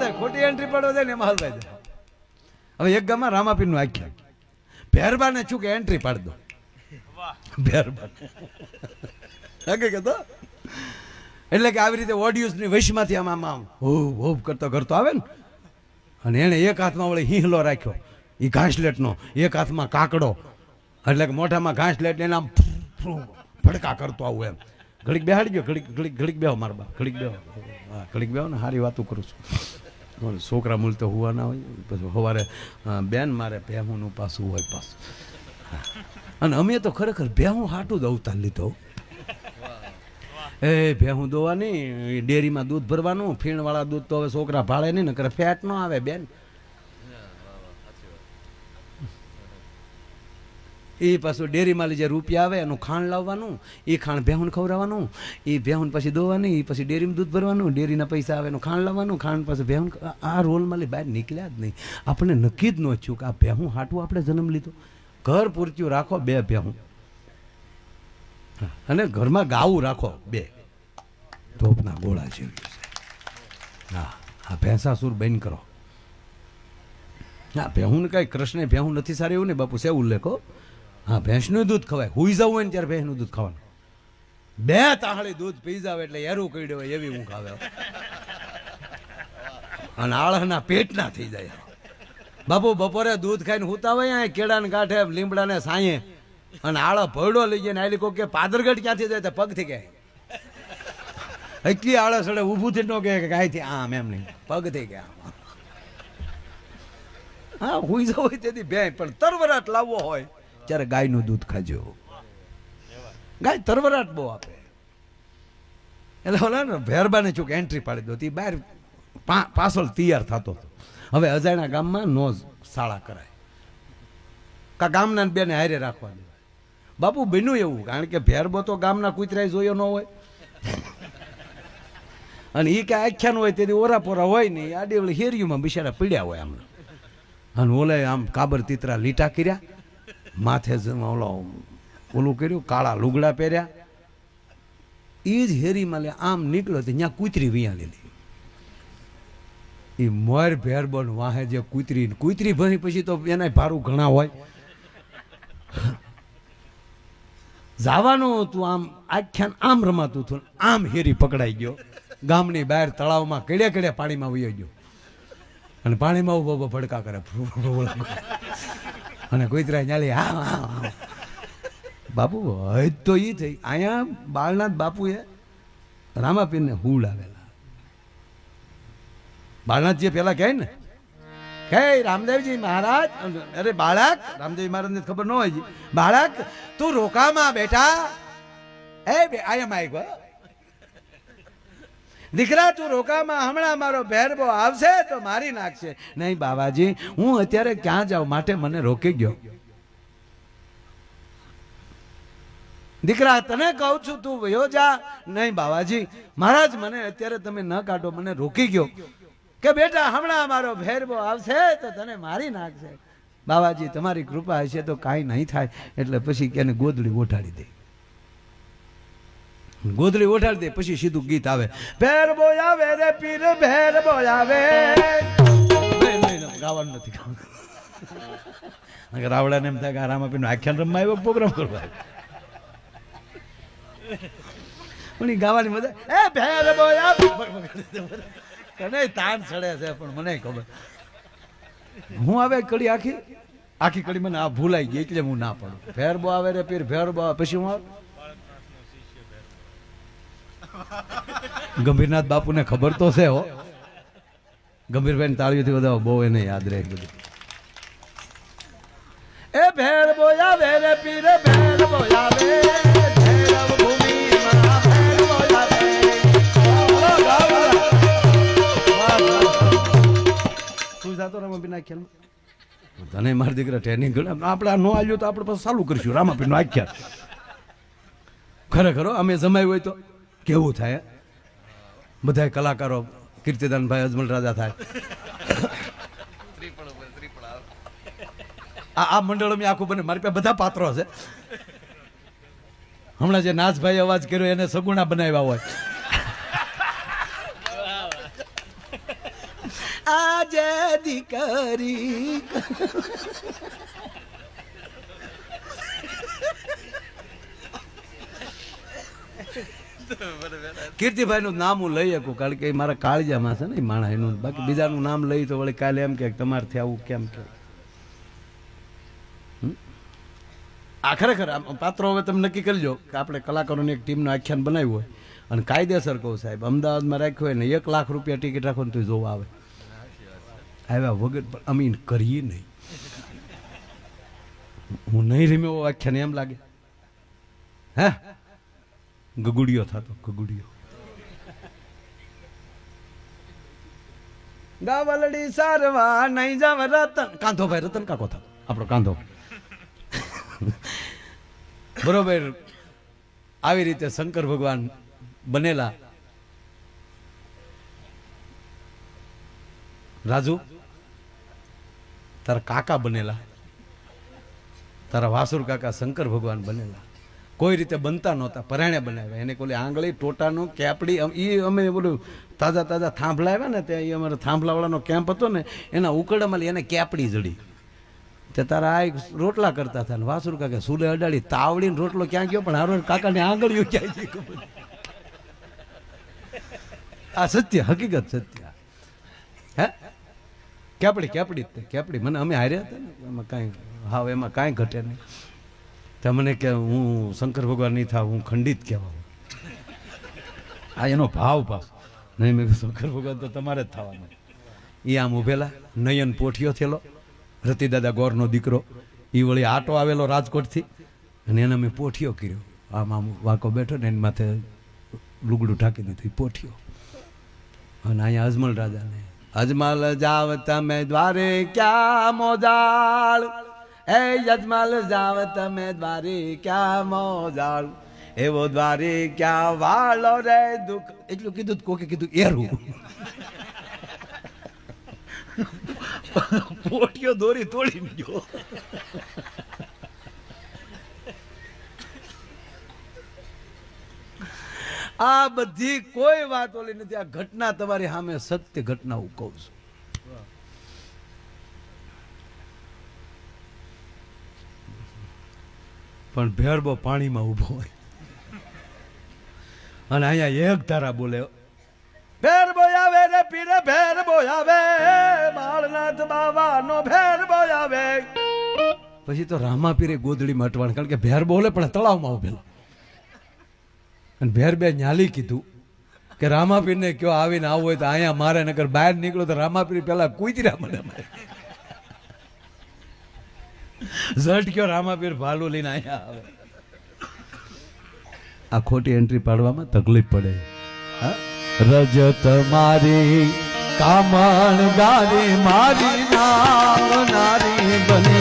શું ખોટી એન્ટ્રી પડો જાય ને એમાં હલવાઈ જાય. હવે એક ગામમાં રામાપીરનું આખ્યા ભેરબાને શું કે એન્ટ્રી પાડી દો. ભેરબા હકીકત? એટલે કે આવી રીતે ઓડિયન્સની વશમાંથી આમ આમ આમ હોવ હોવ કરતો કરતો આવે ને, અને એણે એક હાથમાં વળી હિંહલો રાખ્યો એ ઘાસલેટનો, એક હાથમાં કાકડો, એટલે કે મોઢામાં ઘાસલેટ એને આમ ફડકા કરતો આવું એમ. ઘડીક બેહાડી ગયો ઘડીક ઘડીક ઘડીક બેહો મારબા ઘડીક બેહો. ઘડીક બેહો ને સારી વાતો કરું છું. છોકરા મૂળ તો હોવાના હોય, પછી સવારે બેન, મારે ભેહુંનું પાછું હોય પાછું અને અમે તો ખરેખર ભેહું હાટું જ અવતાર લીધો. એ ભેહું દોવાની ડેરીમાં દૂધ ભરવાનું, ફીણવાળા દૂધ તો હવે છોકરા ભાળે નહીં, નકર ફેટ ન આવે, બેન. એ પાછું ડેરીમાં જે રૂપિયા આવે, એનું ખાંડ લાવવાનું, એ ખાંડ ભેહું ખવડાવવાનું, એ ભેહું પછી દોવાની, એ પછી ડેરીમાં દૂધ ભરવાનું, ડેરીના પૈસા આવે, એનું ખાંડ લાવવાનું, ખાંડ પાસે ભેહું આ રોલમાં લઈ બહાર નીકળ્યા જ નહીં. આપણે નક્કી જ ન થયું કે આ ભેહું હાટું આપણે જન્મ લીધો. ઘર પૂરતું રાખો બે ભેહું. અને ઘરમાં ગાવું રાખો બે. ધોપના ગોળા જેવી હા, આ ભેંસાસુર બેન કરો. હા ભેહું કાંઈ કૃષ્ણે ભેહું નથી સારી એવું ને બાપુ સેવું ઉલ્લેખો હા, ભેંસનું દૂધ ખવાય. હુઈ જવું હોય ને ત્યારે ભેંસનું દૂધ ખાવાનું. બે તાહળી દૂધ પી જાવ એટલે એરું કઈડ્યો હોય એવી ઊંઘ આવે. અને આળહના પેટના થઈ જાય. બાપુ, બપોરે દૂધ ખાઈને હુતા હોય કેળાને કાંઠે લીમડાને સાંયે. અને આળો ભરડો લઈ જાય ને આલી કોઈ કે પાદરગઢ ક્યાંથી જાય તો પગથી કહે. એટલી આળસ એટલે ઊભું થઈ ન કે કાંઈથી આમ એમ નહીં. પગથી કહે હા, હુઈ જવું હોય તેથી બે પણ તરવરાટ લાવવો હોય. ત્યારે ગાયનું દૂધ ખાજો. ગાય તરવરાટ બહુ આપે. એટલે ઓલા ને ભેરબાને ચૂક એન્ટ્રી પાડી દો. બહાર પાછળ તૈયાર થતો હતો. હવે અજાણ્યા ગામમાં નો શાળા કરાય. કા ગામના બેને હારે રાખવા દેવાય. બાપુ બન્યું એવું, કારણ કે ભેરબો તો ગામના કૂતરાય જોયો ન હોય. અને એ કે આખ્યાન હોય તેથી ઓરાપોરા હોય નહીં આડી હેરિયુમાં બિચારા પીડ્યા હોય આમ અને ઓલે આમ કાબર તીતરા લીટા કર્યા. માથે ઓલો ઓલું કર્યું, કાળા લુગડા પહેર્યા. એ જ હેરીમાં લે, આમ નીકળ્યો તો ત્યાં કૂતરી વિયા લીધી એ મોર ભેર બોન વાહે જે કૂતરી કૂતરી ભરી પછી તો એના ભારું ઘણા હોય. જવાનું હતું આમ, આખ્યાન આમ રમાતું હતું, આમ હેરી પકડાઈ ગયો. ગામની બહાર તળાવમાં કેડે કેડે પાણીમાં વયો ગયો. અને પાણીમાં ઊભો ભડકા કરે. અને કુતરા ચાલી હા હા. બાપુ હોય તો એ થઈ અહીંયા બાળનાથ બાપુએ રામાપીરને હું લાવેલા બાળનાથજી પેલા કહે ને કહે રામદેવજી મહારાજ, અરે બાળક, રામદેવજી મહારાજને ખબર ન હોય બાળક, તું રોકામાં બેઠા એ બે, આયા માઈક હો. દીકરા, તું રોકામાં હમણાં મારો ભેરબો આવશે તો મારી નાખશે. નહીં બાબાજી હું અત્યારે ક્યાં જાઉં? માટે મને રોકી ગયો. દીકરા, તને કહું છું, તું વયો જા. નહીં બાબાજી મહારાજ, મને અત્યારે તમે ન કાઢો, મને રોકી ગયો. કે બેટા, હમણાં મારો ભેરબો આવશે તો તને મારી નાખશે. બાબાજી તમારી કૃપા હશે તો કાંઈ નહીં થાય. એટલે પછી એને ગોદડી ઓઢાડી દે. ગોદડી ઓઢાડી દે, પછી સીધું ગીત આવે. ભેર બોયાવે રે પીર, ભેર બોયાવે ગાવાનું નથી ગાવાનું. રાવડાને એમ થાય કે આરામ આપીને આખ્યાન રમવા આવ્યો, પ્રોગ્રામ કરવા. પણ એ ગાવાની મજા એ ભેર બોયા તને તાન ચડે છે, પણ મને ખબર. હું આવે કડી આખી? આખી કડી મને આ ભૂલાઈ ગઈ, એટલે હું ના પડું. ફેર બો આવે રે પીર, ભેર બો પછી હું આવે? ગંભીરનાથ બાપુને ખબર તો છે હો. ગંભીરભાઈ તાળીઓથી બધા બહુ એને યાદ રહે બધું. એ ભેર બોયા ભેર પીરે ભેર બોયા ભેર આપણે તો આપણે પછી ચાલુ કરીશું. રામાપીરનું આખ્યાન. ખરેખર અમે જમાયું હોય તો કેવું થાય? બધા કલાકારો કીર્તિદાનભાઈ અજમલ રાજા થાય. આ આ મંડળો મેં આખું બને. મારી પાસે બધા પાત્રો છે. હમણાં જે નાથભાઈ અવાજ કર્યો, એને સગુણા બનાવ્યા હોય. આજે દીકરી કીર્તિભાઈ નું નામ હું લઈ શકું, કારણ કે મારા કાળજામાં છે ને માણા એનું. બાકી બીજાનું નામ લઈ તો વળી કાલે એમ કે તમારથી આવું કેમ કે? આ ખરેખર પાત્રો હવે તમે નક્કી કરજો કે આપણે કલાકારોની એક ટીમનું આખ્યાન બનાવ્યું હોય. અને કાયદેસર કહું સાહેબ, અમદાવાદમાં રાખ્યું હોય ને, એક લાખ રૂપિયા ટિકિટ રાખો ને તું જોવા આવે. આવ્યા વગર પણ અમે કરીએ નહીં. હું નહીં રીમ્યો આખ્યાન, એમ લાગે. હે? ગગુડિયો થતો, ગગુડિયો. ગાવલડી સારવા નહીં જાવ રતન. કાંધો ભાઈ, રતન કાકો થતો. આપણો કાંધો. બરોબર. આવી રીતે શંકર ભગવાન બનેલા. રાજુ, તારા કાકા બનેલા. તારા વાસુર કાકા શંકર ભગવાન બનેલા. કોઈ રીતે બનતા નહોતા, પરાણે બનાવ્યા. એને કોઈ આંગળી, ટોટાનો, કેપડી એ અમે બોલું તાજા તાજા થાંભલા આવ્યા ને ત્યાં એ અમારે થાંભલાવાળાનો કેમ્પ હતો ને, એના ઉકળામાં એને કેપડી જડી. તે તારા આ રોટલા કરતા હતા ને, વાસુર કાકા સુલે અડાડી, તાવડીને રોટલો ક્યાં ગયો? પણ હારો કાકાને આંગળીઓ ક્યાં ગઈ આ સત્ય, હકીકત સત્ય. હે? કેપડી કેપડી કેપડી. મને અમે હાર્યા હતા ને, એમાં કાંઈ હાવ, એમાં કાંઈ ઘટે નહીં. તો મને કે હું શંકર ભગવાન નહીં થાવ, હું ખંડિત કહેવા આ એનો ભાવ પાસ નહીં, મેં શંકર ભગવાન તો તમારે જ થવાનું. એ આમ ઉભેલા, નયન પોઠિયો થયેલો રતિદાદા ગોરનો દીકરો એ વળી આટો આવેલો રાજકોટથી, અને એને મેં પોઠિયો કર્યો. આમ આમ વાંકો બેઠો ને એની માથે લુગડું ઢાંકી દીધું પોઠિયો. અને અહીંયા અજમલ રાજાને, અજમલ જાવ તમે દ્વારે ક્યાં મોજાળ? એ યજમાલ, જાવ તમે દ્વારિકા મોજાળ. એવો દ્વારિકા વાળો રે દુઃખ. એટલું કીધું કોકે કીધું, એરું. પોટિયો દોરી તોડી ગયો આ બધી કોઈ વાત ઓલી નથી. આ ઘટના તમારી સામે સત્ય ઘટના હું કહું છું. પણ ભેરબો પાણીમાં ઊભો હોય. અને અહીંયા એક ધારા બોલે ભેર આવે રે પીરે, ભેરબો આવે, બાળનાથ બાવાનો ભેર આવે. પછી તો રામા પીરે ગોદડી મટવાણ, કારણ કે ભેર બોલે પણ તળાવમાં ઉભેલો. અને ભેર બે ન્યાલી કીધું કે રામાપીરને કયો આવીને આવું હોય તો અહીંયા મારે નગર બહાર નીકળો તો રામાપીર પહેલાં કૂતરા મને મારે. ઝટ કયો રામાપીર ભાલું લઈને અહીંયા આવે આ ખોટી એન્ટ્રી પાડવામાં તકલીફ પડે હા? રજત મારી કામણ ગારી મારી નારી બને